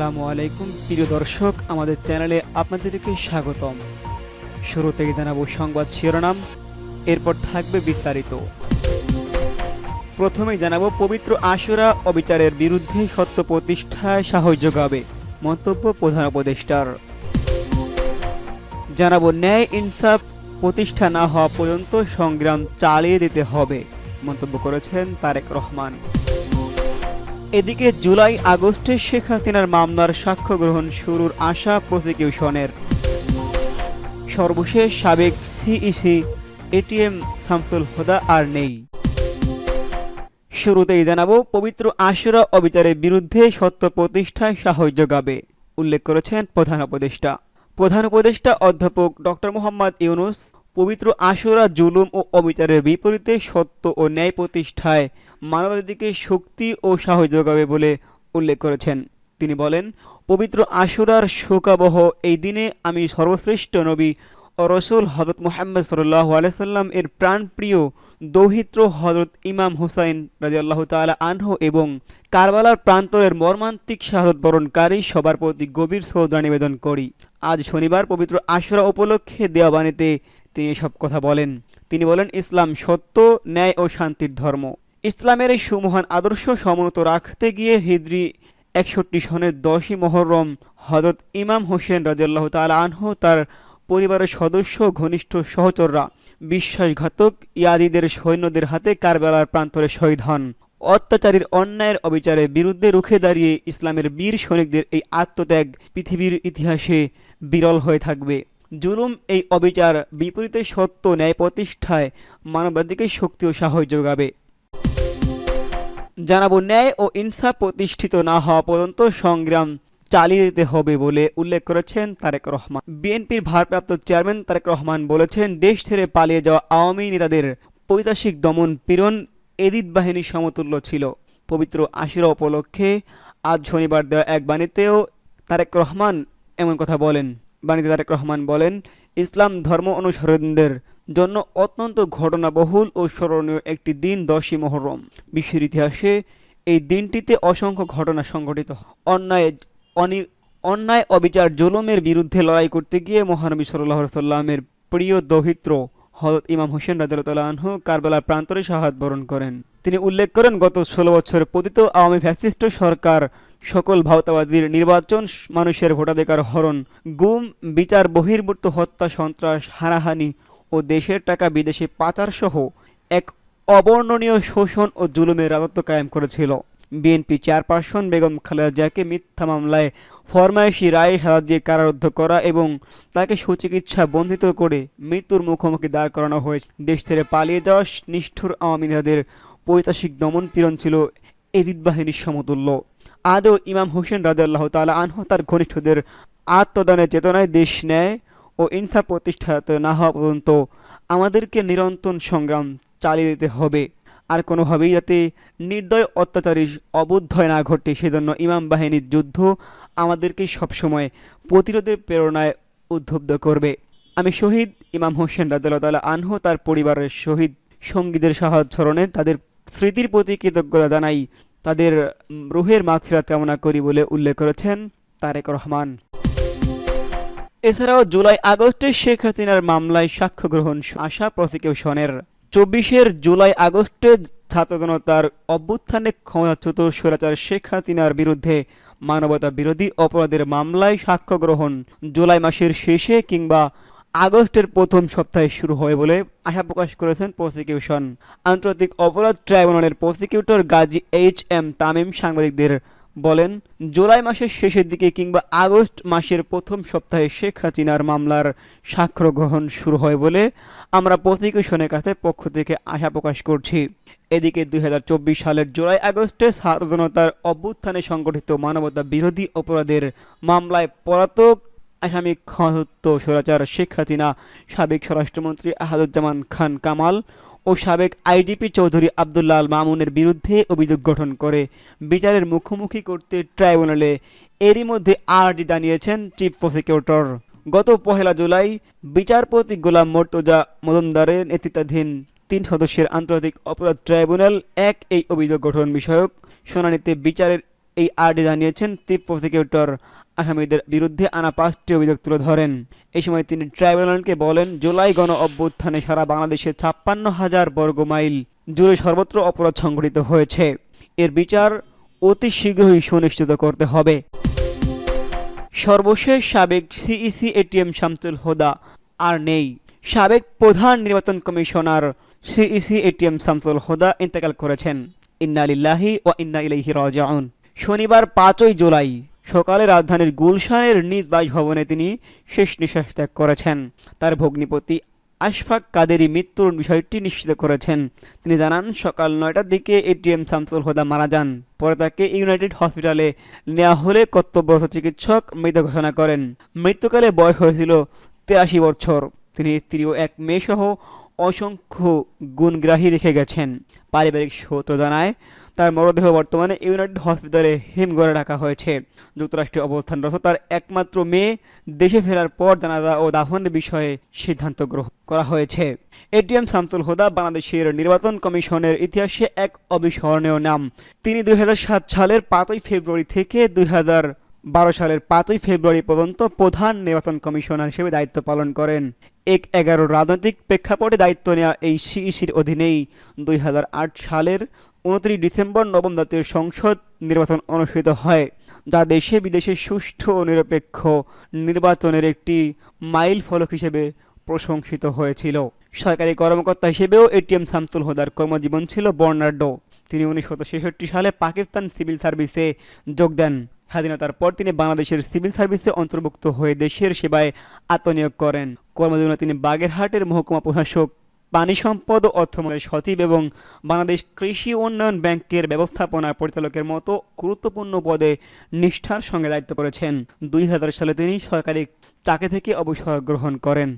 আসসালামু আলাইকুম। প্রিয় দর্শক, আমাদের চ্যানেলে আপনাদেরকে স্বাগতম। শুরু থেকে জানাব সংবাদ শিরোনাম, এরপর থাকবে বিস্তারিত। প্রথমেই জানাব, পবিত্র আশুরা অবিচারের বিরুদ্ধে সত্য প্রতিষ্ঠায় সাহায্য যোগাবে, মন্তব্য প্রধান উপদেষ্টার। জানাব, ন্যায় ইনসাফ প্রতিষ্ঠা না হওয়া পর্যন্ত সংগ্রাম চালিয়ে দিতে হবে, মন্তব্য করেছেন তারেক রহমান। এদিকে জুলাই, আগস্টে শেখ হাসিনার মামলার সাক্ষ্য গ্রহণ শুরুর আশা প্রসিকিউশনের। সর্বশেষ সাবেক সিইসি এটিএম শামসুল হুদা আর নেই। শুরুতেই জানাব, পবিত্র আশুরা অবিচারের বিরুদ্ধে সত্য প্রতিষ্ঠায় সাহায্য যোগাবে, উল্লেখ করেছেন প্রধান উপদেষ্টা। প্রধান উপদেষ্টা অধ্যাপক ডক্টর মোহাম্মদ ইউনুস পবিত্র আশুরা জুলুম ও অবিচারের বিপরীতে সত্য ও ন্যায় প্রতিষ্ঠায় মানবাধিকে শক্তি ও সাহস যোগাবে বলে উল্লেখ করেছেন। তিনি বলেন, পবিত্র আশুরার শোকাবহ এই দিনে আমি সর্বশ্রেষ্ঠ নবী ও রসুল হজরত মোহাম্মদ সাল্লাহ আলাইসাল্লাম এর প্রাণপ্রিয় দৌহিত্র হজরত ইমাম হুসাইন রাজি আল্লাহ তালা আনহ এবং কারবালার প্রান্তরের মর্মান্তিক শাহাদত বরণকারী সবার প্রতি গভীর শ্রদ্ধা নিবেদন করি। আজ শনিবার পবিত্র আশুরা উপলক্ষে দেওয়া বাণীতে তিনি এসব কথা বলেন। তিনি বলেন, ইসলাম সত্য, ন্যায় ও শান্তির ধর্ম। ইসলামের এই সুমহান আদর্শ সমুন্নত রাখতে গিয়ে হিজরি একষট্টি সনের দশই মহরম হজরত ইমাম হোসেন রাজিয়াল্লাহ তাল আনহু তার পরিবারের সদস্য, ঘনিষ্ঠ সহচররা, বিশ্বাসঘাতক ইয়াদিদের সৈন্যদের হাতে কারবেলার প্রান্তরে শহীদ হন। অত্যাচারীর অন্যায়ের অবিচারের বিরুদ্ধে রুখে দাঁড়িয়ে ইসলামের বীর সৈনিকদের এই আত্মত্যাগ পৃথিবীর ইতিহাসে বিরল হয়ে থাকবে। জুলুম এই অবিচার বিপরীতে সত্য ন্যায় প্রতিষ্ঠায় মানবাধিকের শক্তি ও সাহস যোগাবে। জানাব, ন্যায় ও ইনসাফ প্রতিষ্ঠিত না হওয়া পর্যন্ত সংগ্রাম চালিয়ে যেতে হবে বলে উল্লেখ করেছেন তারেক রহমান। বিএনপির ভারপ্রাপ্ত চেয়ারম্যান তারেক রহমান বলেছেন, দেশ ছেড়ে পালিয়ে যাওয়া আওয়ামী নেতাদের পৈতাসিক দমন পীড়ন এদিত বাহিনীর সমতুল্য ছিল। পবিত্র আশিরা উপলক্ষে আজ শনিবার দেওয়া এক বাণীতেও তারেক রহমান এমন কথা বলেন। বাণীতে তারেক রহমান বলেন, ইসলাম ধর্ম অনুসরণদের জন্য অত্যন্ত ঘটনাবহুল ও স্মরণীয় একটি দিন দশই মহরম। বিশ্বের ইতিহাসে এই দিনটিতে অসংখ্য ঘটনা সংঘটিত। অন্যায়, অনি, অন্যায়, অবিচার, জুলুমের বিরুদ্ধে লড়াই করতে গিয়ে মহানবী সাল্লাহ সাল্লামের প্রিয় দৌহিত্র হজরত ইমাম হোসেন রাজতাল্লাহ আনহু কারবেলার প্রান্তরে শাহাদ বরণ করেন। তিনি উল্লেখ করেন, গত ষোলো বছর পতিত আওয়ামী ফ্যাসিস্ট সরকার সকল ভাওতাবাদীর নির্বাচন মানুষের ভোটাধিকার হরণ, গুম, বিচার, বহির্ভূত হত্যা, সন্ত্রাস, হানাহানি ও দেশের টাকা বিদেশে পাচার সহ এক অবর্ণনীয় শোষণ ও জুলুমের রাজত্ব কায়েম করেছিল। বিএনপি চেয়ারপারসন বেগম খালেদা জিয়াকে মিথ্যা মামলায় ফরমায়েশি রায়ে সাজা দিয়ে কারারুদ্ধ করা এবং তাকে সুচিকিৎসা বন্ধিত করে মৃত্যুর মুখোমুখি দাঁড় করানো হয়েছে। দেশ ছেড়ে পালিয়ে যাওয়া নিষ্ঠুর আওয়ামী নেতাদের পৈতাসিক দমন পীড়ন ছিল এদিত বাহিনীর সমতুল্য। আদৌ ইমাম হোসেন রাজাল্লাহ তালা আনহ তার ঘনিষ্ঠদের আত্মদানের চেতনায় দেশ নেয় ও ইনসাফ প্রতিষ্ঠাত না হওয়া পর্যন্ত আমাদেরকে নিরন্তর সংগ্রাম চালিয়ে দিতে হবে। আর কোনোভাবেই যাতে নির্দয় অত্যাচারী অবুদ্ধয় না ঘটে, সেজন্য ইমাম বাহিনীর যুদ্ধ আমাদেরকে সবসময় প্রতিরোধের প্রেরণায় উদ্বুদ্ধ করবে। আমি শহীদ ইমাম হোসেন রাজাল্লাহ আনহু, তার পরিবারের শহীদ সঙ্গীদের সাহায্য তাদের স্মৃতির প্রতি কৃতজ্ঞতা জানাই তাদের রুহের মাগফিরাত কামনা করি বলে উল্লেখ করেছেন তারেক রহমান। এছাড়াও জুলাই আগস্টে শেখ হাসিনার মামলায় সাক্ষ্য গ্রহণ আশা প্রসিকিউশনের। চব্বিশের জুলাই আগস্টে ছাত্র জনতার অভ্যুত্থানে ক্ষমতাচ্যুত স্বৈরাচার শেখ হাসিনার বিরুদ্ধে মানবতা বিরোধী অপরাধের মামলায় সাক্ষ্য গ্রহণ জুলাই মাসের শেষে কিংবা আগস্টের প্রথম সপ্তাহে শুরু হয় বলে আশা প্রকাশ করেছেন প্রসিকিউশন। আন্তর্জাতিক অপরাধ ট্রাইব্যুনালের prosecutor Gazi H M Tamim সাংবাদিকদের বলেন, জুলাই মাসের শেষের দিকে কিংবা আগস্ট মাসের প্রথম সপ্তাহে শেখ হাসিনার মামলার সাক্ষ্য গ্রহণ শুরু হয় বলে আমরা প্রসিকিউশনের কাছে পক্ষ থেকে আশা প্রকাশ করছি। এদিকে দুই হাজার চব্বিশ সালের জুলাই আগস্টে জনতার অভ্যুত্থানে সংগঠিত মানবতা বিরোধী অপরাধের মামলায় পলাতক আসামি ক্ষমতাচ্যুত স্বৈরাচার শেখ হাসিনা, সাবেক স্বরাষ্ট্রমন্ত্রী আহাদুজ্জামান খান কামাল ও সাবেক আইডিপি চৌধুরী আবদুল্লাহ আল মামুনের বিরুদ্ধে অভিযোগ গঠন করে। বিচারের মুখোমুখি করতে ট্রাইব্যুনালে এরই মধ্যে আর্জি জানিয়েছেন চিফ প্রসিকিউটর। গত পহেলা জুলাই বিচারপতি গোলাম মর্তজা মজুমদারের নেতৃত্বাধীন তিন সদস্যের আন্তর্জাতিক অপরাধ ট্রাইব্যুনাল এক এই অভিযোগ গঠন বিষয়ক শুনানিতে বিচারের এই আরডি জানিয়েছেন চিফ প্রসিকিউটর। আসামিদের বিরুদ্ধে আনা পাঁচটি অভিযোগ তুলে ধরেন। এই সময় তিনি ট্রাইব্যুনালকে বলেন, জুলাই গণ অভ্যুত্থানে সারা বাংলাদেশে ছাপ্পান্ন হাজার বর্গ মাইল জুড়ে সর্বত্র অপরাধ সংঘটিত হয়েছে। এর বিচার অতি শীঘ্রই সুনিশ্চিত করতে হবে। সর্বশেষ সাবেক সিইসি এটিএম শামসুল হোদা আর নেই। সাবেক প্রধান নির্বাচন commissioner CEC ATM Shamsul Huda ইন্তেকাল করেছেন। ইন্না লিল্লাহি ও ইন্না ইলাইহি রাজাউন। শনিবার পাঁচই জুলাই সকালে রাজধানীর গুলশানের নিজ বাসভবনে তিনি শেষ নিঃশ্বাস ত্যাগ করেছেন। তার ভগ্নিপতি আশফাক কাদেরি মৃত্যুর বিষয়টি নিশ্চিত করেছেন। তিনি জানান, সকাল নয়টার দিকে এটিএম শামসুল হোদা মারা যান। পরে তাকে ইউনাইটেড হসপিটালে নেওয়া হলে কর্তব্যরত চিকিৎসক মৃত ঘোষণা করেন। মৃত্যুকালে বয়স হয়েছিল তেরাশি বছর। তিনি স্ত্রী ও এক মেয়েসহ অসংখ্য গুণগ্রাহী রেখে গেছেন পারিবারিক সূত্র জানায় তার মরদেহ বর্তমানে ইউনাইটেড হসপিটালে হিমঘরে রাখা হয়েছে। যুক্তরাষ্ট্রে অবস্থানরত তার একমাত্র মেয়ে দেশে ফেরার পর জানাজা ও দাফনের বিষয়ে সিদ্ধান্ত গ্রহণ করা হয়েছে। এটিএম শামসুল হুদা বাংলাদেশের নির্বাচন কমিশনের ইতিহাসে এক অবিস্মরণীয় নাম। তিনি দুই হাজার সাত সালের পাঁচই ফেব্রুয়ারি থেকে দুই হাজার বারো সালের পাঁচই ফেব্রুয়ারি পর্যন্ত প্রধান নির্বাচন কমিশনার হিসেবে দায়িত্ব পালন করেন। এক এগারো রাজনৈতিক প্রেক্ষাপটে দায়িত্ব নেওয়া এই সিইসির অধীনেই দুই হাজার আট সালের উনত্রিশ ডিসেম্বর নবম জাতীয় সংসদ নির্বাচন অনুষ্ঠিত হয়, যা দেশে বিদেশে সুষ্ঠু ও নিরপেক্ষ নির্বাচনের একটি মাইল ফলক হিসেবে প্রশংসিত হয়েছিল। সরকারি কর্মকর্তা হিসেবেও এটিএম শামসুল হোদার কর্মজীবন ছিল বর্ণাঢ্য। তিনি উনিশশো ছেষট্টি সালে পাকিস্তান সিভিল সার্ভিসে যোগ দেন। স্বাধীনতার পর তিনি বাংলাদেশের সিভিল সার্ভিসে অন্তর্ভুক্ত হয়ে দেশের সেবায় আত্মনিয়োগ করেন। কর্মজীবনে তিনি বাগেরহাটের মহকুমা প্রশাসক, পানি সম্পদ ও অর্থমন্ত্রী সচিব এবং বাংলাদেশ কৃষি উন্নয়ন ব্যাংকের ব্যবস্থাপনা পরিচালকের মতো গুরুত্বপূর্ণ পদে নিষ্ঠার সঙ্গে দায়িত্ব করেছেন। দুই হাজার সালে তিনি সরকারি চাকরি থেকে অবসর গ্রহণ করেন।